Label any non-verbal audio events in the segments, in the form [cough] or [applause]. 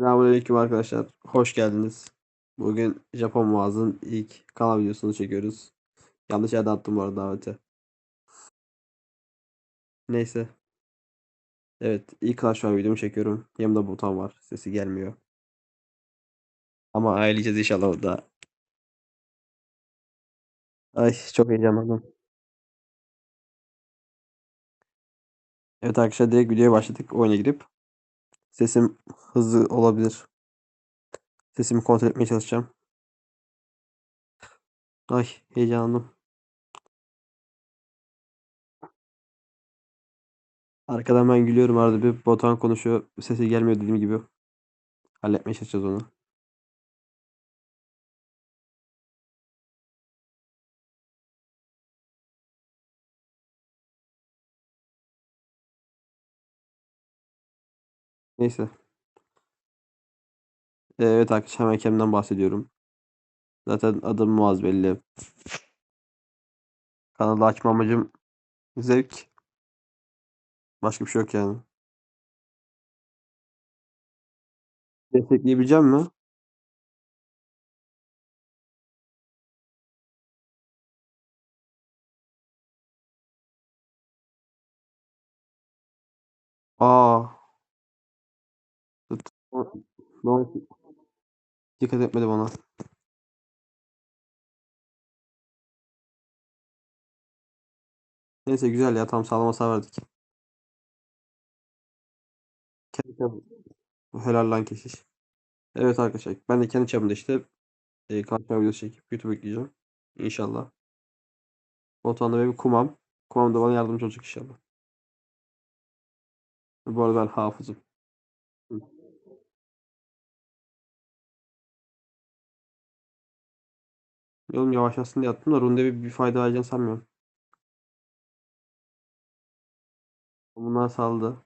Selamünaleyküm arkadaşlar. Hoş geldiniz. Bugün Japon Muaz'ın ilk kanal videosunu çekiyoruz. Yanlış yerde attım bu arada daveti. Neyse. Evet, ilk Clash Royale videomu çekiyorum. Yanımda buton var. Sesi gelmiyor. Ama ayarlayacağız inşallah orada. Ay çok heyecanlandım. Evet arkadaşlar direkt videoya başladık. Oyuna girip sesim hızlı olabilir. Sesimi kontrol etmeye çalışacağım. Ay heyecanlandım. Arkadan ben gülüyorum arada bir botan konuşuyor. Sesi gelmiyor dediğim gibi. Halletmeye çalışacağız onu. Neyse. Evet arkadaşlar hemen kendimden bahsediyorum. Zaten adım Muaz belli. Kanalı açma amacım zevk. Başka bir şey yok yani. Destekleyebileceğim mi? Aa. Oldu? Dikkat etmedim ona. Neyse güzel ya tam sağlam hasar verdik. Kendi çapı. Helal lan keşiş. Evet arkadaşlar ben de kendi çapımda işte e, kanka videosu çekip YouTube yükleyeceğim. İnşallah. Batuhan'da benim kumam. Kumam da bana yardımcı olacak inşallah. Bu arada ben hafızım. Yolum yavaşlasın diye attım da Runde'ye bir fayda vereceğini sanmıyorum. Bunlar saldı.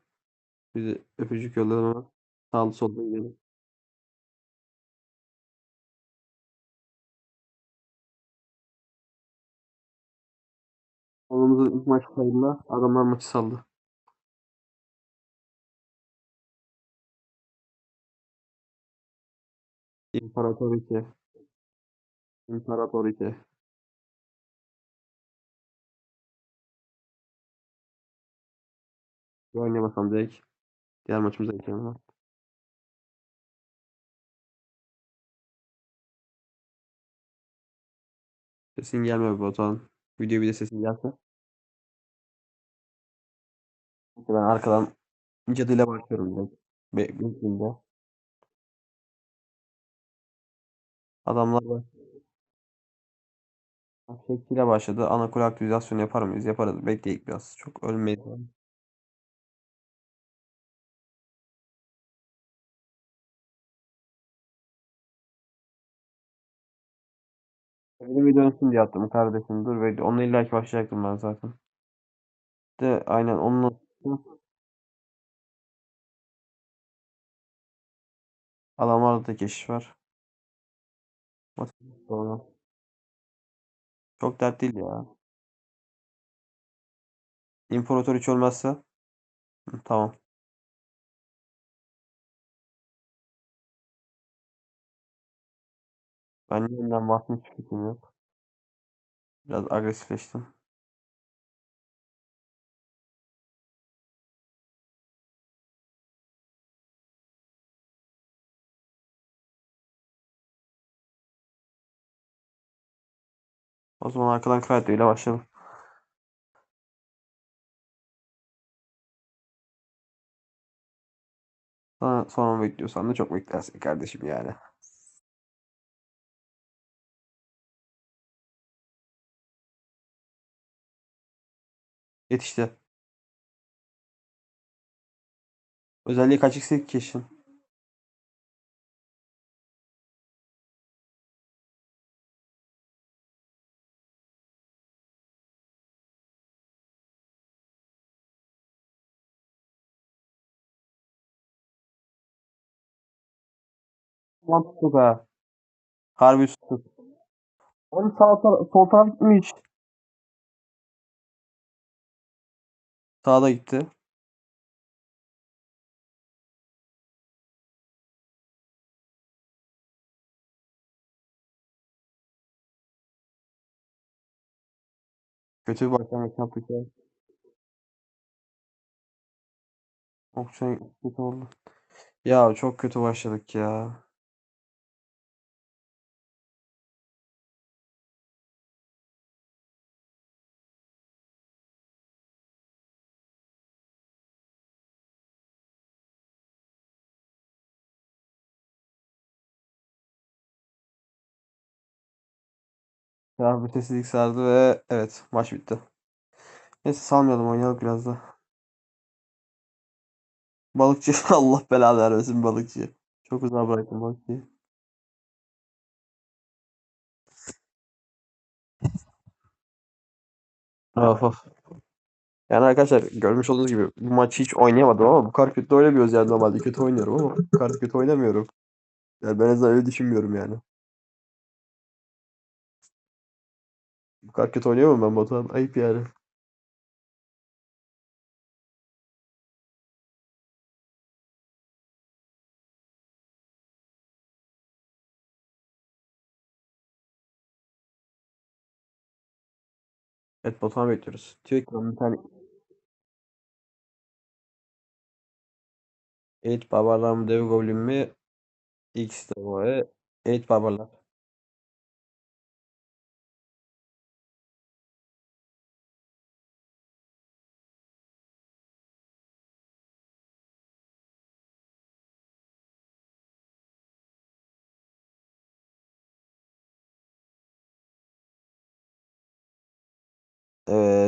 Bizi öpücük yolladım ama sağlı solda gidelim. Konumuzun ilk maçlarında adamlar maçı saldı. İmparatorike. İmparatorike. Oynamasam direkt diğer maçımıza geçelim. Sesin gelmiyor Batuhan. Video bir de sesin gelse. Ben arkadan cadıyla başlıyorum direkt. Be Bekleyin Adamlar var. Şekliyle başladı. Ana kule aktivasyonu yapar mıyız? Yaparız. Bekleyik biraz. Çok ölmeyiz. Benim dönsün diye attım kardeşim. Dur bekle. Onunla illa ki başlayacaktım ben zaten. De aynen onunla adamlarda da keşiş var. Sonra. Çok dert değil ya. İmparator hiç. Hı, tamam. Ben yeniden fikrim yok. Biraz agresifleştim. O zaman arkadan Kayto ile başlayalım. Sonra, sonra bekliyorsan da çok beklersin kardeşim yani. Yetişti. Özelliği kaç eksik kişinin? mantıklı ha. Harbi üstü. Oğlum sağ tara- sol taraf gitmiş. Sağda gitti. Kötü bir başlangıç yaptık ya. Okçay şey, kötü oldu. Ya çok kötü başladık ya. Ya sessizlik sardı ve evet maç bitti. Neyse salmayalım oynayalım biraz da. Balıkçı [laughs] Allah belanı vermesin balıkçı. Çok uzağa bıraktım balıkçıyı. Of of. Yani arkadaşlar görmüş olduğunuz gibi bu maçı hiç oynayamadım ama bu kadar kötü oynamıyoruz yani normalde kötü oynuyorum ama bu kadar kötü oynamıyorum. Yani ben öyle düşünmüyorum yani. Bu kadar kötü oynayamam ben Batuhan. Ayıp yani. Evet Batuhan bekliyoruz. Diyor ki bir tane Eight Barbarlar mı Dev Goblin mi? X de o. e. Eight Barbarlar.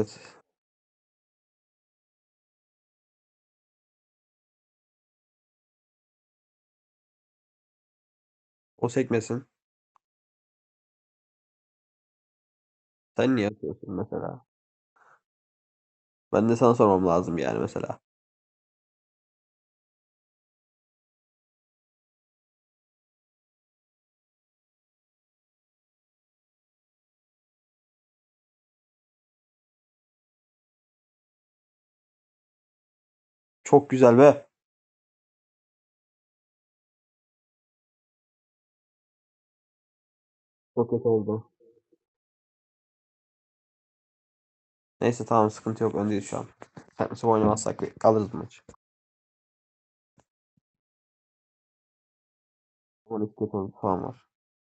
Evet. O sekmesin. Sen niye atıyorsun mesela? Ben de sana sormam lazım yani mesela. Çok güzel be. Çok kötü oldu. Neyse tamam sıkıntı yok. Öndeyiz şu an. Kendisi oynamazsak kalırız bu maçı. 12 kötü falan var.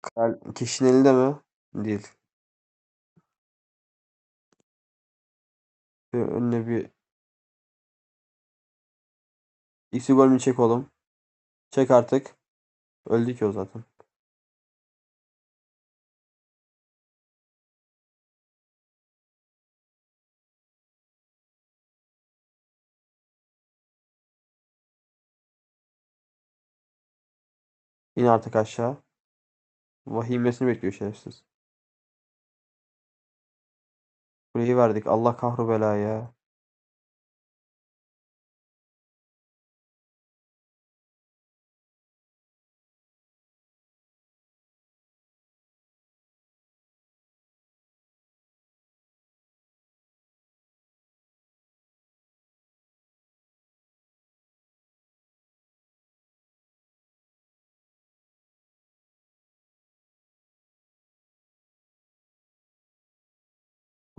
Kral kişinin elinde mi? Değil. Bir önüne bir X'i gol mü çek oğlum? Çek artık. Öldü ki o zaten. İn artık aşağı. Vahimesini bekliyor şerefsiz. Kuleyi verdik. Allah kahru bela ya.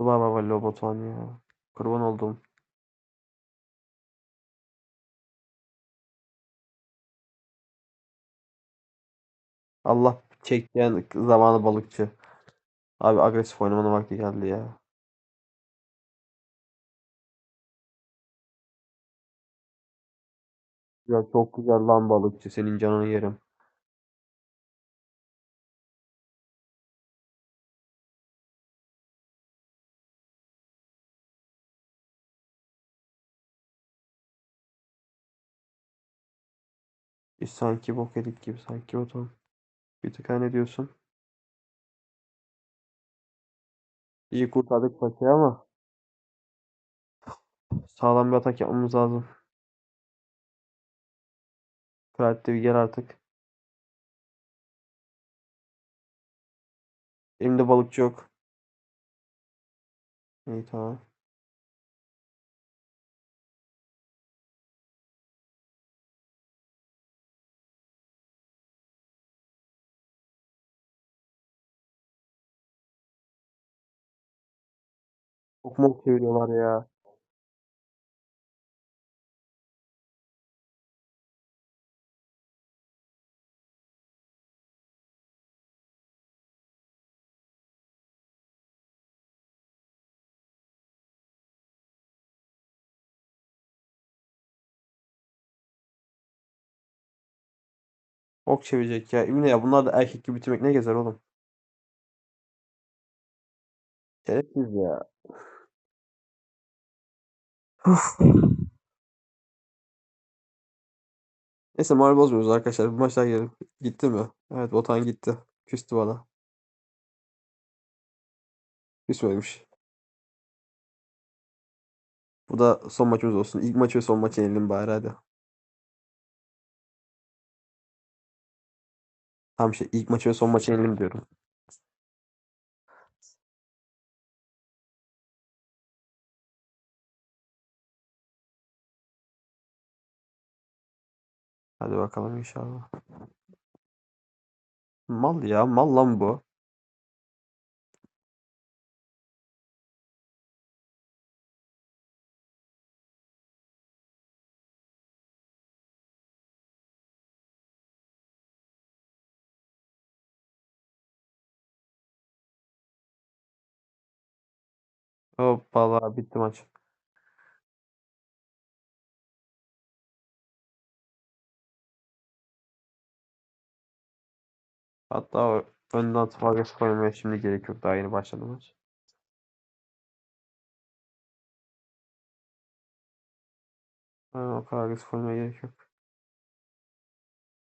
Baba baba Lobotan ya. Kurban oldum. Allah çektiğin zamanı balıkçı. Abi agresif oynamanın vakti geldi ya. Ya çok güzel lan balıkçı. Senin canını yerim. Biz sanki bok yedik gibi sanki Batuhan. Bir tık ne diyorsun? İyi kurtardık paçayı ama sağlam bir atak yapmamız lazım. Kraliyet bir gel artık. Elimde balıkçı yok. İyi tamam. Çok mok çeviriyorlar ya. Ok çevirecek ya. Emin ya bunlar da erkek gibi bitirmek ne gezer oğlum. Şerefsiz ya. Neyse moral bozmuyoruz arkadaşlar. Bu maçlar gelin. Gitti mi? Evet Botan gitti. Küstü bana. Küsmemiş. Bu da son maçımız olsun. İlk maç ve son maçı yenelim bari hadi. Tam şey ilk maçı ve son maçı yenelim diyorum. Hadi bakalım inşallah. Mal ya. Mal lan bu. Hoppala bitti maç. Hatta önden agresif koymaya şimdi gerek yok. Daha yeni başladı maç. Aynen o kadar agresif oynamaya gerek yok.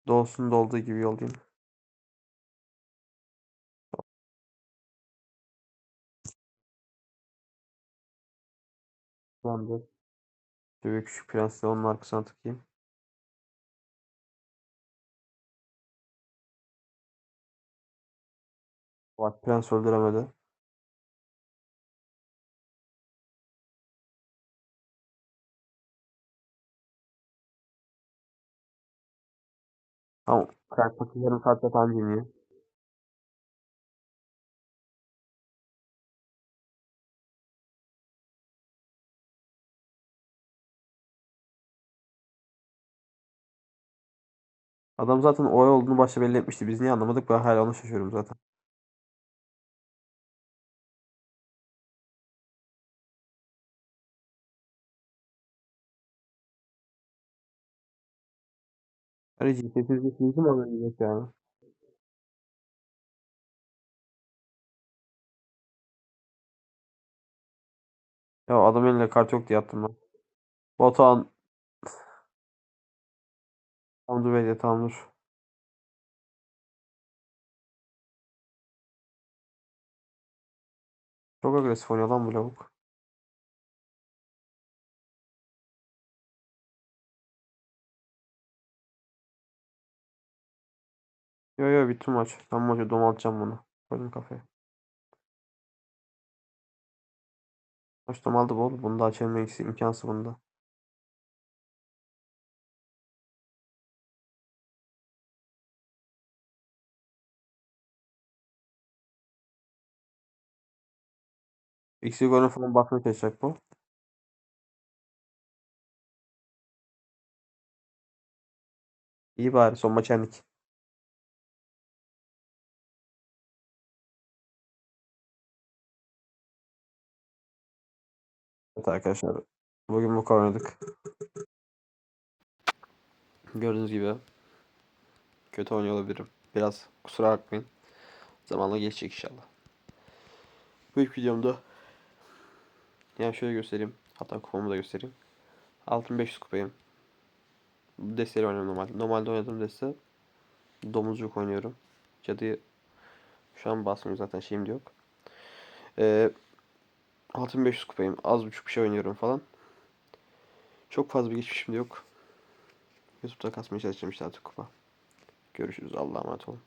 Dolsun dolduğu gibi yollayayım. De Şöyle küçük prensle onun arkasına tıkayım. Bak prens öldüremedi. Tamam. Paketi yarım saatte falan geliyor. Adam zaten oy olduğunu başta belli etmişti. Biz niye anlamadık? Ben hala onu şaşıyorum zaten. Öyle cinsiyetsizlik mi anlayacak yani? Ya adam elinde kart yok diye attım ben. Botan. Tamamdır bekle tamamdır. Çok agresif oynuyor lan bu lavuk. Yo yo bitti maç. Ben maçı domaltacağım bunu. Koydum kafaya. Maç domaldı oğlum. Bunu daha çevirmek imkansız bunda. Xigor'a falan bakmaya çalışacak bu. İyi bari son maç yendik. Evet arkadaşlar. Bugün bu oynadık. Gördüğünüz gibi kötü oynuyor olabilirim. Biraz kusura bakmayın. Zamanla geçecek inşallah. Bu ilk videomda yani şöyle göstereyim. Hatta kupamı da göstereyim. Altın 500 kupayım. Bu oynuyorum normalde. Normalde oynadığım deste domuzcuk oynuyorum. Cadıyı şu an basmıyorum zaten şeyim de yok. Ee, 6500 kupayım. Az buçuk bir şey oynuyorum falan. Çok fazla bir geçmişim de yok. YouTube'da kasmaya çalışacağım işte artık kupa. Görüşürüz. Allah'a emanet olun.